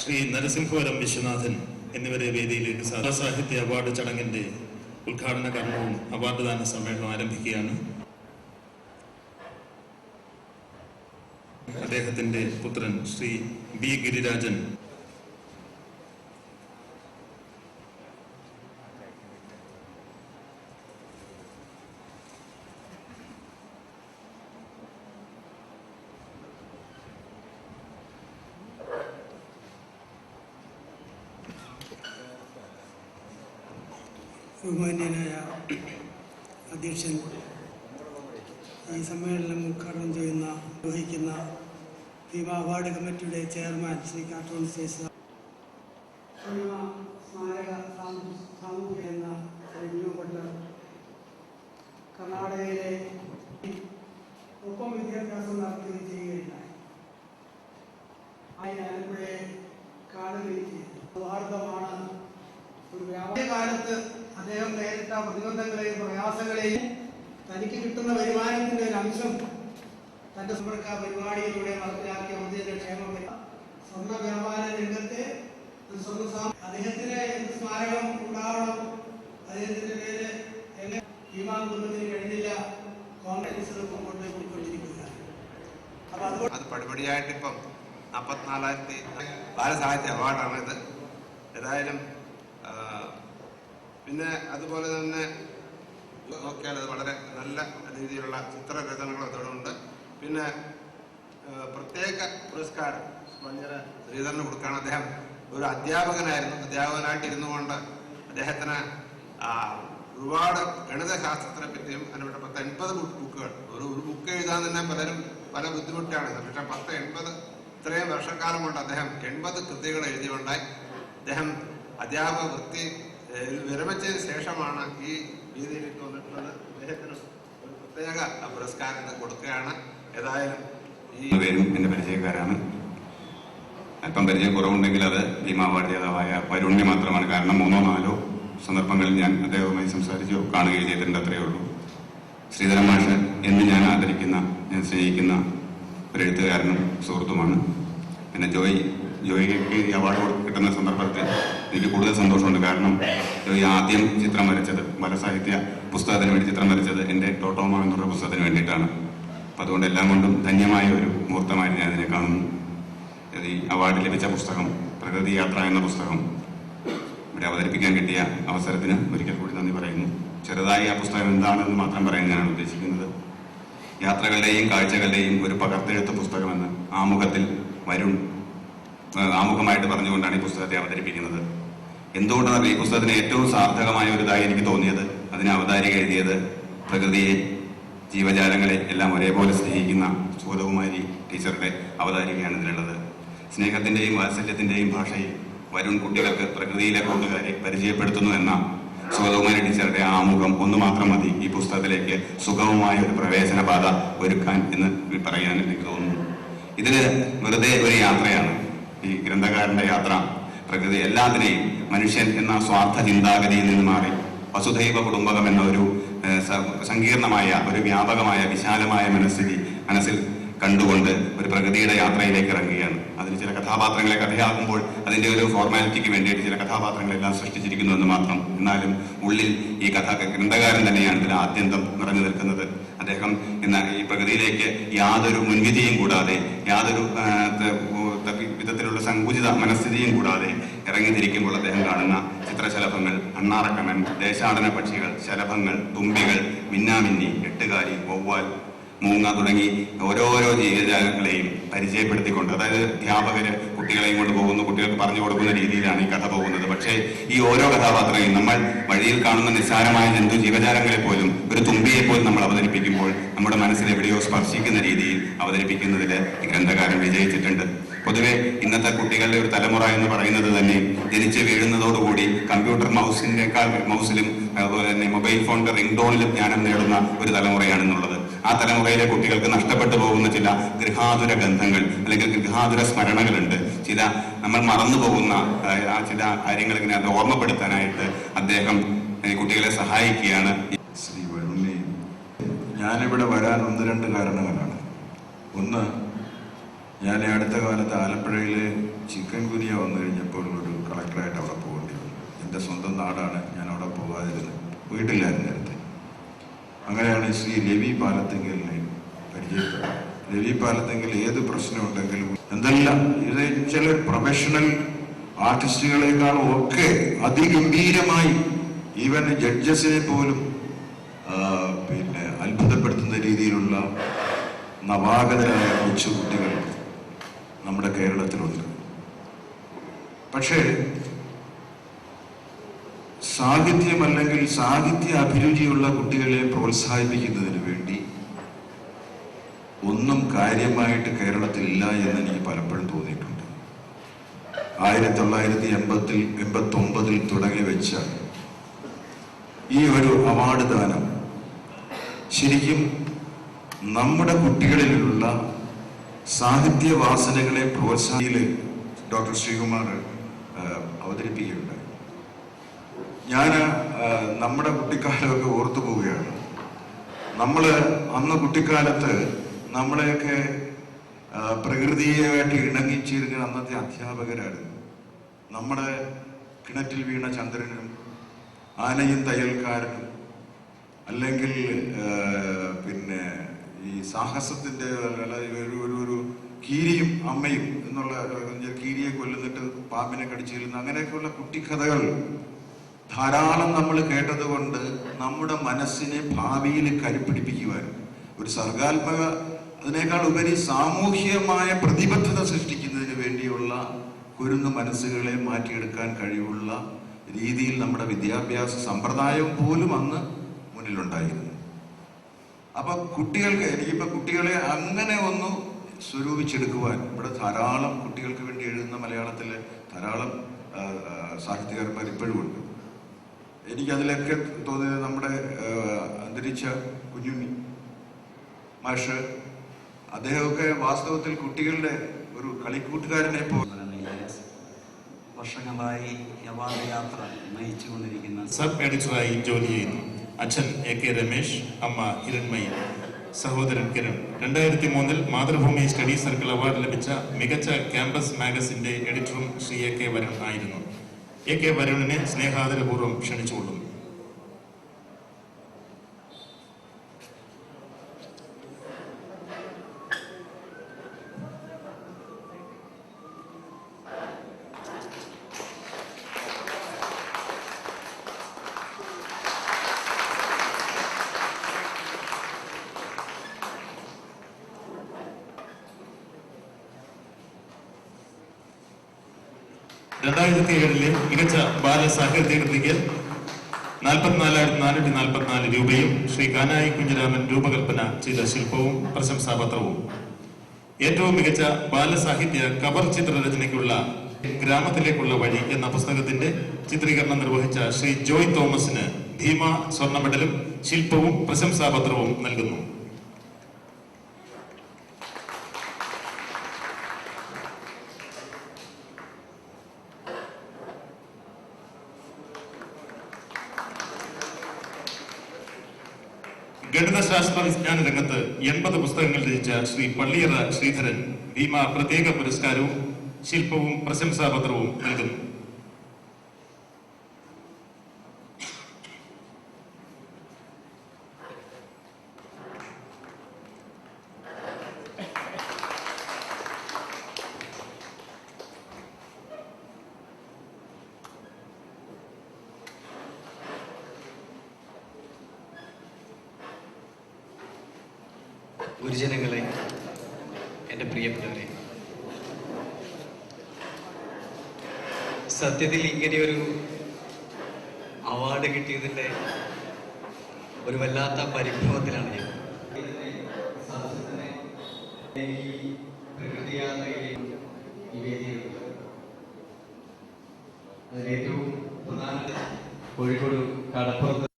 ശ്രീ നരസിംഹവരം വിശ്വനാഥൻ എന്നിവരെ വേദിയിലേക്ക് സാഹിത്യ അവാർഡ് ചടങ്ങിന്റെ ഉദ്ഘാടന കർമ്മവും അവാർഡ് ദാന സമ്മേളനവും ആരംഭിക്കുകയാണ്. അദ്ദേഹത്തിന്റെ പുത്രൻ ശ്രീ ബി ഗിരിരാജൻ ബഹുമാന്യനായ അധ്യക്ഷൻ ഈ സമ്മേളനം ഉദ്ഘാടനം ചെയ്യുന്ന വഹിക്കുന്ന ഭീമ അവാർഡ് കമ്മിറ്റിയുടെ ചെയർമാൻ ശ്രീ കാട്ടോൺ ഭീമ സ്മാരക സാമൂ- സാമൂഹ്യ എന്ന കർണാടകയിലെ ഒപ്പം വിദ്യാഭ്യാസം നടത്തുകയും ചെയ്യുകയുണ്ടായി അതിന് ആലപ്പുഴയെ കാണുകയും സൗഹാർദ്ദമാണ് ഒരു വ്യാപാര കാലത്ത് അദ്ദേഹം നേരിട്ട പ്രതിബന്ധങ്ങളെയും പ്രയാസങ്ങളെയും തനിക്ക് കിട്ടുന്ന വരുമാനത്തിന്റെ ഒരു അംശം സമ്പർക്ക പരിപാടിയിലൂടെ നടപ്പിലാക്കിയ മധ്യന്റെ ക്ഷേമം സ്വർണ വ്യാപാര രംഗത്തെ അദ്ദേഹത്തിന് സ്മാരകം ഉണ്ടാവണം അദ്ദേഹത്തിന്റെ പേര് എങ്ങനെ ഭീമാ കുടുംബത്തിന് കഴിഞ്ഞില്ല കോൺഗ്രസ് അതുകൊണ്ട് അത് പടിപടിയായിട്ട് ഇപ്പം നാൽപ്പത്തിനാലായിരത്തി ബാലസാഹിത്യ അവാർഡാണ് ഇത്. ഏതായാലും പിന്നെ അതുപോലെ തന്നെ നോക്കിയാൽ അത് വളരെ നല്ല രീതിയിലുള്ള ചിത്രരചനകൾ അതിലുണ്ട് പിന്നെ പ്രത്യേക പുരസ്കാരം വള്ളിയറ ശ്രീധരന് കൊടുക്കുകയാണ് അദ്ദേഹം. ഒരു അധ്യാപകനായിരുന്നു. അധ്യാപകനായിട്ട് ഇരുന്നു കൊണ്ട് അദ്ദേഹത്തിന് ഒരുപാട് ഗണിതശാസ്ത്രത്തിനെ പറ്റിയും അതിനുവേണ്ട പത്ത് എൺപത് ബുക്കുകൾ. ഒരു ഒരു ബുക്ക് എഴുതാൻ തന്നെ പലരും പല ബുദ്ധിമുട്ടാണ്. പക്ഷെ പത്ത് എൺപത് ഇത്രയും വർഷക്കാലം കൊണ്ട് അദ്ദേഹം എൺപത് കൃതികൾ എഴുതിയുണ്ടായി. അദ്ദേഹം അധ്യാപക വൃത്തി വിരമിച്ചതിന് ശേഷമാണ് ഈ രീതിയിലേക്ക് വന്നിട്ടുള്ളത്. അദ്ദേഹത്തിന് ഒരു പ്രത്യേക പുരസ്കാരം കൊടുക്കുകയാണ്. ഏതായാലും ഈ പേരും എന്റെ പരിചയക്കാരാണ്. അല്പം പരിചയം കുറവുണ്ടെങ്കിൽ അത് ഭീമാവാർഡ് ജേതാവായ വരുണ്യ മാത്രമാണ് കാരണം മൂന്നോ നാലോ സന്ദർഭങ്ങളിൽ ഞാൻ അദ്ദേഹവുമായി സംസാരിച്ചു കാണുകയും ചെയ്തിട്ടുണ്ട് അത്രയേ ഉള്ളൂ. ശ്രീധരൻ മാഷ് എന്ന് ഞാൻ ആദരിക്കുന്ന ഞാൻ സ്നേഹിക്കുന്ന ഒരു എഴുത്തുകാരനും സുഹൃത്തുമാണ്. പിന്നെ ജോയി ജോയിക്ക് ഈ അവാർഡ് കിട്ടുന്ന സന്ദർഭത്തിൽ എനിക്ക് കൂടുതൽ സന്തോഷമുണ്ട്. കാരണം ജോയി ആദ്യം ചിത്രം വരച്ചത് ബാലസാഹിത്യ പുസ്തകത്തിന് വേണ്ടി ചിത്രം വരച്ചത് എന്റെ ടോട്ടോമ എന്നുള്ള പുസ്തകത്തിന് വേണ്ടിയിട്ടാണ്. അതുകൊണ്ട് എല്ലാം കൊണ്ടും ധന്യമായ ഒരു മുഹൂർത്തമായി ഞാൻ അതിനെ കാണുന്നു. ഈ അവാർഡ് ലഭിച്ച പുസ്തകം പ്രകൃതി യാത്ര എന്ന പുസ്തകം ഇവിടെ അവതരിപ്പിക്കാൻ കിട്ടിയ അവസരത്തിന് ഒരിക്കൽ കൂടി നന്ദി പറയുന്നു. ചെറുതായി ആ പുസ്തകം എന്താണെന്ന് മാത്രം പറയാൻ ഞാനാണ് ഉദ്ദേശിക്കുന്നത്. യാത്രകളുടെയും കാഴ്ചകളുടെയും ഒരു പകർത്തെഴുത്ത പുസ്തകമെന്ന് ആമുഖത്തിൽ വരുൺ ആമുഖമായിട്ട് പറഞ്ഞുകൊണ്ടാണ് ഈ പുസ്തകത്തെ അവതരിപ്പിക്കുന്നത്. എന്തുകൊണ്ടാണ് ഈ പുസ്തകത്തിന് ഏറ്റവും സാർത്ഥകമായ ഒരു ഇതായി എനിക്ക് തോന്നിയത്? അതിന് അവതാരിക എഴുതിയത് പ്രകൃതിയെ ജീവജാലങ്ങളെ എല്ലാം ഒരേപോലെ സ്നേഹിക്കുന്ന സുഗതകുമാരി ടീച്ചറുടെ അവതാരികയാണ് ഇതിലുള്ളത്. സ്നേഹത്തിന്റെയും വാത്സല്യത്തിന്റെയും ഭാഷയിൽ വരുൺ കുട്ടികൾക്ക് പ്രകൃതിയിലെ കൂട്ടുകാരെ പരിചയപ്പെടുത്തുന്നു എന്ന സുഗതകുമാരി ടീച്ചറുടെ ആമുഖം ഒന്ന് മാത്രം മതി ഈ പുസ്തകത്തിലേക്ക് സുഗമമായ ഒരു പ്രവേശന പാത ഒരുക്കാൻ എന്ന് പറയാൻ എനിക്ക് തോന്നുന്നു. ഇതിന് വെറുതെ ഒരു യാത്രയാണ്. ഈ ഗ്രന്ഥകാരന്റെ യാത്ര പ്രകൃതി എല്ലാത്തിനെയും മനുഷ്യൻ എന്ന സ്വാർത്ഥ ചിന്താഗതിയിൽ നിന്ന് മാറി. വസുധൈവ കുടുംബകം എന്ന ഒരു സങ്കീർണമായ ഒരു വ്യാപകമായ വിശാലമായ മനസ്ഥിതി മനസ്സിൽ കണ്ടുകൊണ്ട് ഒരു പ്രകൃതിയുടെ യാത്രയിലേക്ക് ഇറങ്ങുകയാണ്. അതിന് ചില കഥാപാത്രങ്ങളെ കഥയാകുമ്പോൾ അതിന്റെ ഒരു ഫോർമാലിറ്റിക്ക് വേണ്ടിയിട്ട് ചില കഥാപാത്രങ്ങളെല്ലാം സൃഷ്ടിച്ചിരിക്കുന്നു എന്ന് മാത്രം. എന്നാലും ഉള്ളിൽ ഈ കഥ ഗ്രന്ഥകാരൻ തന്നെയാണ് ഇതിൽ ആദ്യന്തം നിറഞ്ഞു നിൽക്കുന്നത്. അദ്ദേഹം എന്ന ഈ പ്രകൃതിയിലേക്ക് യാതൊരു മുൻവിധിയും കൂടാതെ യാതൊരു വിധത്തിലുള്ള സങ്കുചിത മനസ്ഥിതിയും കൂടാതെ ഇറങ്ങിത്തിരിക്കുമ്പോൾ അദ്ദേഹം കാണുന്ന ചിത്രശലഭങ്ങൾ അണ്ണാറക്കണ്ണൻ ദേശാടന പക്ഷികൾ ശലഭങ്ങൾ തുമ്പികൾ മിന്നാമിന്നി എട്ടുകാലി വവ്വാൽ മൂങ്ങ തുടങ്ങി ഓരോരോ ജീവജാലങ്ങളെയും പരിചയപ്പെടുത്തിക്കൊണ്ട് അതായത് അധ്യാപകര് കുട്ടികളെയും കൊണ്ട് പോകുന്നു കുട്ടികൾക്ക് പറഞ്ഞു കൊടുക്കുന്ന രീതിയിലാണ് ഈ കഥ പോകുന്നത്. പക്ഷേ ഈ ഓരോ കഥാപാത്രങ്ങളെയും നമ്മൾ വഴിയിൽ കാണുന്ന നിസ്സാരമായ ജന്തു ജീവജാലങ്ങളെ പോലും ഒരു തുമ്പിയെ പോലും നമ്മൾ അവതരിപ്പിക്കുമ്പോൾ നമ്മുടെ മനസ്സിൽ എവിടെയോ സ്പർശിക്കുന്ന രീതിയിൽ അവതരിപ്പിക്കുന്നതിൽ ഗ്രന്ഥകാരൻ വിജയിച്ചിട്ടുണ്ട്. പൊതുവെ ഇന്നത്തെ കുട്ടികളുടെ ഒരു തലമുറ എന്ന് പറയുന്നത് തന്നെ ജനിച്ച് വീഴുന്നതോടുകൂടി കമ്പ്യൂട്ടർ മൗസിനേക്കാൾ മൗസിലും അതുപോലെ തന്നെ മൊബൈൽ ഫോണിന്റെ റിംഗ് ടോണിലും ജ്ഞാനം നേടുന്ന ഒരു തലമുറയാണെന്നുള്ളത്. ആ തലമുറയിലെ കുട്ടികൾക്ക് നഷ്ടപ്പെട്ടു പോകുന്ന ചില ഗൃഹാതുര ഗന്ധങ്ങൾ അല്ലെങ്കിൽ ഗൃഹാതുര സ്മരണകളുണ്ട്. ചില നമ്മൾ മറന്നു പോകുന്ന ആ, ചില കാര്യങ്ങൾ ഇങ്ങനെ അത് ഓർമ്മപ്പെടുത്താനായിട്ട് അദ്ദേഹം കുട്ടികളെ സഹായിക്കുകയാണ്. ശ്രീ വരുണ്ണി ഞാനിവിടെ വരാൻ ഒന്ന് രണ്ട് കാരണങ്ങളാണ്. ഒന്ന് ഞാൻ അടുത്ത കാലത്ത് ആലപ്പുഴയിലെ ചിക്കൻ കുരിയ വന്നു കഴിഞ്ഞപ്പോൾ ഒരു കളക്ടറായിട്ട് അവിടെ പോകേണ്ടി വന്നു എന്റെ സ്വന്തം നാടാണ് ഞാൻ അവിടെ പോകാതിരുന്നത്. വീട്ടിലായിരുന്നു നേരത്തെ. അങ്ങനെയാണ് ശ്രീ രവി പാലത്തെങ്കിലിനെ പരിചയപ്പെട്ടത്. രവി പാലത്തെങ്കിൽ ഏത് പ്രശ്നമുണ്ടെങ്കിലും എന്തെല്ലാം ഇത് ചില പ്രൊഫഷണൽ ആർട്ടിസ്റ്റുകളെക്കാളും ഒക്കെ അതിഗംഭീരമായി ഈവൻ ജഡ്ജസിനെ പോലും പിന്നെ അത്ഭുതപ്പെടുത്തുന്ന രീതിയിലുള്ള നവാഗതരായ കൊച്ചുകുട്ടികൾ നമ്മുടെ കേരളത്തിലുണ്ട്. പക്ഷേ സാഹിത്യം അല്ലെങ്കിൽ സാഹിത്യ അഭിരുചിയുള്ള കുട്ടികളെ പ്രോത്സാഹിപ്പിക്കുന്നതിന് വേണ്ടി ഒന്നും കാര്യമായിട്ട് കേരളത്തിൽ ഇല്ല എന്ന് എനിക്ക് പലപ്പോഴും തോന്നിയിട്ടുണ്ട്. ആയിരത്തി തൊള്ളായിരത്തി എൺപത്തിൽ എൺപത്തി ഒമ്പതിൽ തുടങ്ങി വെച്ച ഈ ഒരു അവാർഡ് ദാനം ശരിക്കും നമ്മുടെ കുട്ടികളിലുള്ള സാഹിത്യ വാസനകളെ പ്രോത്സാഹിയിൽ ഡോക്ടർ ശ്രീകുമാർ അവതരിപ്പിക്കുകയുണ്ടായി. ഞാൻ നമ്മുടെ കുട്ടിക്കാലമൊക്കെ ഓർത്തു പോവുകയാണ്. നമ്മൾ അന്ന് കുട്ടിക്കാലത്ത് നമ്മളെയൊക്കെ പ്രകൃതിയുമായിട്ട് ഇണങ്ങിച്ചേരുന്ന അന്നത്തെ അധ്യാപകരായിരുന്നു. നമ്മുടെ കിണറ്റിൽ വീണ ചന്ദ്രനും ആനയും തയ്യൽക്കാരനും അല്ലെങ്കിൽ പിന്നെ ഈ സാഹസത്തിന്റെ ഒരു ഒരു ഒരു കീരിയും അമ്മയും എന്നുള്ള കീരിയെ കൊല്ലുന്നിട്ട് പാമ്പിനെ കടിച്ചിരുന്ന. അങ്ങനെയൊക്കെയുള്ള കുട്ടിക്കഥകൾ ധാരാളം നമ്മൾ കേട്ടതുകൊണ്ട് നമ്മുടെ മനസ്സിനെ ഭാവിയിൽ കരുപ്പിടിപ്പിക്കുവാൻ ഒരു സർഗാത്മക അതിനേക്കാൾ ഉപരി സാമൂഹികമായ പ്രതിബദ്ധത സൃഷ്ടിക്കുന്നതിന് വേണ്ടിയുള്ള കുരുന്ന് മനസ്സുകളെ മാറ്റിയെടുക്കാൻ കഴിവുള്ള രീതിയിൽ നമ്മുടെ വിദ്യാഭ്യാസ സമ്പ്രദായം പോലും അന്ന് മുന്നിലുണ്ടായിരുന്നു. അപ്പൊ കുട്ടികൾക്ക് എനിക്കിപ്പോ കുട്ടികളെ അങ്ങനെ ഒന്ന് സ്വരൂപിച്ചെടുക്കുവാൻ ഇവിടെ ധാരാളം കുട്ടികൾക്ക് വേണ്ടി എഴുതുന്ന മലയാളത്തിലെ ധാരാളം സാഹിത്യകാരന്മാർ ഇപ്പോഴും ഉണ്ട്. എനിക്കതിലൊക്കെ തോന്നിയത് നമ്മുടെ അന്തരിച്ച കുഞ്ഞുണ്ണി മാഷ്. അദ്ദേഹമൊക്കെ വാസ്തവത്തിൽ കുട്ടികളുടെ ഒരു കളിക്കൂട്ടുകാരനെ പോ വർഷങ്ങളായി അവാർഡ് യാത്ര നയിച്ചുകൊണ്ടിരിക്കുന്ന സബ് എഡിറ്ററായി ജോലി ചെയ്യുന്നു. അച്ഛൻ എ കെ രമേശ് അമ്മ ഹിരൺമയി സഹോദരൻ കിരൺ. രണ്ടായിരത്തി മൂന്നിൽ മാതൃഭൂമി സ്റ്റഡി സർക്കിൾ അവാർഡ് ലഭിച്ച മികച്ച ക്യാമ്പസ് മാഗസിന്റെ എഡിറ്ററും ശ്രീ എ കെ വരുൺ ആയിരുന്നു. എ കെ വരുണിനെ സ്നേഹാദരപൂർവം ക്ഷണിച്ചുകൊള്ളുന്നു. രണ്ടായിരത്തി ഏഴിലെ മികച്ച ബാലസാഹിത്യ കൃതിക്ക് നാൽപ്പത്തിനാലായിരത്തി നാനൂറ്റി നാൽപ്പത്തിനാല് രൂപയും ശ്രീ കാനായി കുഞ്ഞിരാമൻ രൂപകൽപ്പന ചെയ്ത ശില്പവും പ്രശംസാപത്രവും. ഏറ്റവും മികച്ച ബാലസാഹിത്യ കവർ ചിത്രരചനയ്ക്കുള്ള ഗ്രാമത്തിലേക്കുള്ള വഴി എന്ന പുസ്തകത്തിന്റെ ചിത്രീകരണം നിർവഹിച്ച ശ്രീ ജോയ് തോമസിന് ഭീമ സ്വർണ മെഡലും ശില്പവും പ്രശംസാപത്രവും നൽകുന്നു. ഗണിതശാസ്ത്ര വിജ്ഞാന രംഗത്ത് എൺപത് പുസ്തകങ്ങൾ രചിച്ച ശ്രീ പള്ളിയറ ശ്രീധരൻ. ഭീമ പ്രത്യേക പുരസ്കാരവും ശില്പവും പ്രശംസാപത്രവും നൽകുന്നു. ഗുരുജനങ്ങളെ എന്റെ പ്രിയപ്പെട്ടവരെ. സത്യത്തിൽ ഇങ്ങനെയൊരു അവാർഡ് കിട്ടിയതിന്റെ ഒരു വല്ലാത്ത പരിഭവത്തിലാണ് ഞാൻ. പ്രധാന കോഴിക്കോട്